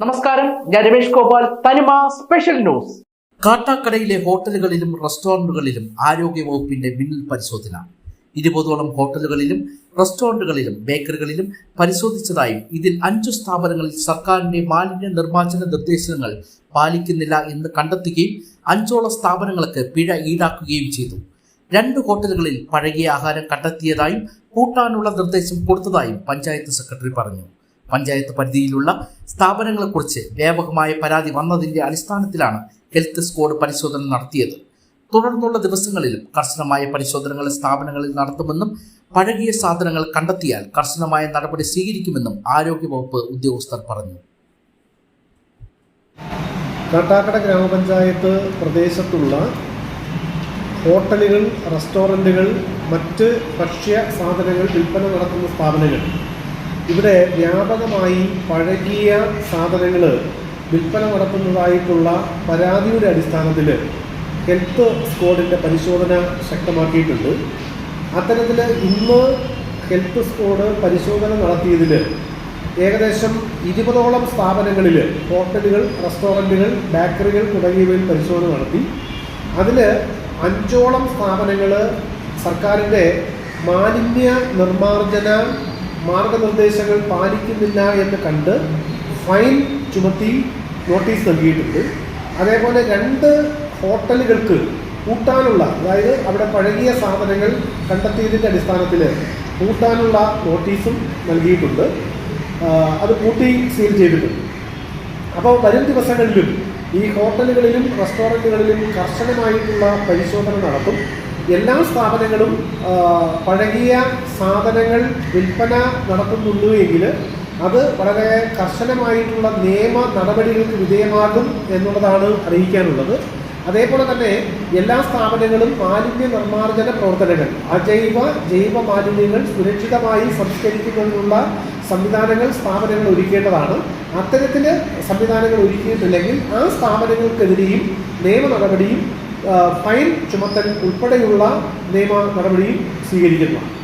നമസ്കാരം ഞാൻ രമേഷ് ഗോപാൽ തനിമ സ്പെഷ്യൽ ന്യൂസ് കാട്ടാക്കടയിലെ ഹോട്ടലുകളിലും റെസ്റ്റോറന്റുകളിലും ആരോഗ്യ വകുപ്പിന്റെ മിന്നൽ പരിശോധന. ഇരുപതോളം ഹോട്ടലുകളിലും റെസ്റ്റോറന്റുകളിലും ബേക്കറികളിലും പരിശോധിച്ചതായും ഇതിൽ അഞ്ചു സ്ഥാപനങ്ങളിൽ സർക്കാരിന്റെ മാലിന്യ നിർമ്മാർജന നിർദ്ദേശങ്ങൾ പാലിക്കുന്നില്ല എന്ന് കണ്ടെത്തുകയും അഞ്ചോളം സ്ഥാപനങ്ങൾക്ക് പിഴ ഈടാക്കുകയും ചെയ്തു. രണ്ട് ഹോട്ടലുകളിൽ പഴകിയ ആഹാരം കണ്ടെത്തിയതായും കൂട്ടാനുള്ള നിർദ്ദേശം കൊടുത്തതായും പഞ്ചായത്ത് സെക്രട്ടറി പറഞ്ഞു. പഞ്ചായത്ത് പരിധിയിലുള്ള സ്ഥാപനങ്ങളെക്കുറിച്ച് വ്യാപകമായ പരാതി വന്നതിന്റെ അടിസ്ഥാനത്തിലാണ് ഹെൽത്ത് സ്കോഡ് പരിശോധന നടത്തിയത്. തുടർന്നുള്ള ദിവസങ്ങളിൽ കർശനമായ പരിശോധനകൾ സ്ഥാപനങ്ങളിൽ നടത്തുമെന്നും പഴകിയ സാധനങ്ങൾ കണ്ടെത്തിയാൽ കർശനമായ നടപടി സ്വീകരിക്കുമെന്നും ആരോഗ്യവകുപ്പ് ഉദ്യോഗസ്ഥർ പറഞ്ഞു. കാട്ടാക്കട ഗ്രാമപഞ്ചായത്ത് പ്രദേശത്തുള്ള ഹോട്ടലുകൾ റെസ്റ്റോറന്റുകൾ മറ്റ് ഭക്ഷ്യ സാധനങ്ങൾ വിൽപ്പന നടത്തുന്ന സ്ഥാപനങ്ങൾ. ഇവിടെ വ്യാപകമായി പഴകിയ സാധനങ്ങൾ വിൽപ്പന നടത്തുന്നതായിട്ടുള്ള പരാതിയുടെ അടിസ്ഥാനത്തിൽ ഹെൽത്ത് സ്കോഡിന്റെ പരിശോധന ശക്തമാക്കിയിട്ടുണ്ട്. അത്തരത്തിൽ ഇന്ന് ഹെൽത്ത് സ്കോഡ് പരിശോധന നടത്തിയതിൽ ഏകദേശം ഇരുപതോളം സ്ഥാപനങ്ങളിൽ ഹോട്ടലുകൾ റെസ്റ്റോറന്റുകൾ ബേക്കറികൾ തുടങ്ങിയവയിൽ പരിശോധന നടത്തി. അതിൽ അഞ്ചോളം സ്ഥാപനങ്ങൾ സർക്കാരിന്റെ മാലിന്യ നിർമ്മാർജന മാർഗനിർദ്ദേശങ്ങൾ പാലിക്കുന്നില്ല എന്ന് കണ്ട് ഫൈൻ ചുമത്തി നോട്ടീസ് നൽകിയിട്ടുണ്ട്. അതേപോലെ രണ്ട് ഹോട്ടലുകൾക്ക് കൂട്ടാനുള്ള അതായത് അവിടെ പഴകിയ സാധനങ്ങൾ കണ്ടെത്തിയതിന്റെ അടിസ്ഥാനത്തിൽ കൂട്ടാനുള്ള നോട്ടീസും നൽകിയിട്ടുണ്ട്. അത് കൂട്ടി സീൽ ചെയ്തിട്ടുണ്ട്. അപ്പോൾ വരും ദിവസങ്ങളിലും ഈ ഹോട്ടലുകളിലും റെസ്റ്റോറന്റുകളിലും കർശനമായിട്ടുള്ള പരിശോധന നടത്തും. എല്ലാ സ്ഥാപനങ്ങളും പഴകിയ സാധനങ്ങൾ വിൽപ്പന നടത്തുന്നുള്ളൂ എങ്കിൽ അത് വളരെ കർശനമായിട്ടുള്ള നിയമ നടപടികൾക്ക് വിധേയമാകും എന്നുള്ളതാണ് അറിയിക്കാനുള്ളത്. അതേപോലെ തന്നെ എല്ലാ സ്ഥാപനങ്ങളും മാലിന്യ നിർമ്മാർജന പ്രവർത്തനങ്ങൾ അജൈവ ജൈവ മാലിന്യങ്ങൾ സുരക്ഷിതമായി സംസ്കരിക്കുന്നതിനുള്ള സംവിധാനങ്ങൾ സ്ഥാപനങ്ങൾ ഒരുക്കേണ്ടതാണ്. അത്തരത്തിൽ സംവിധാനങ്ങൾ ഒരുക്കിയിട്ടില്ലെങ്കിൽ ആ സ്ഥാപനങ്ങൾക്കെതിരെയും നിയമ നടപടിയും ഫൈൻ ചുമത്തൽ ഉൾപ്പെടെയുള്ള നിയമ നടപടിയും സ്വീകരിക്കുന്നതാണ്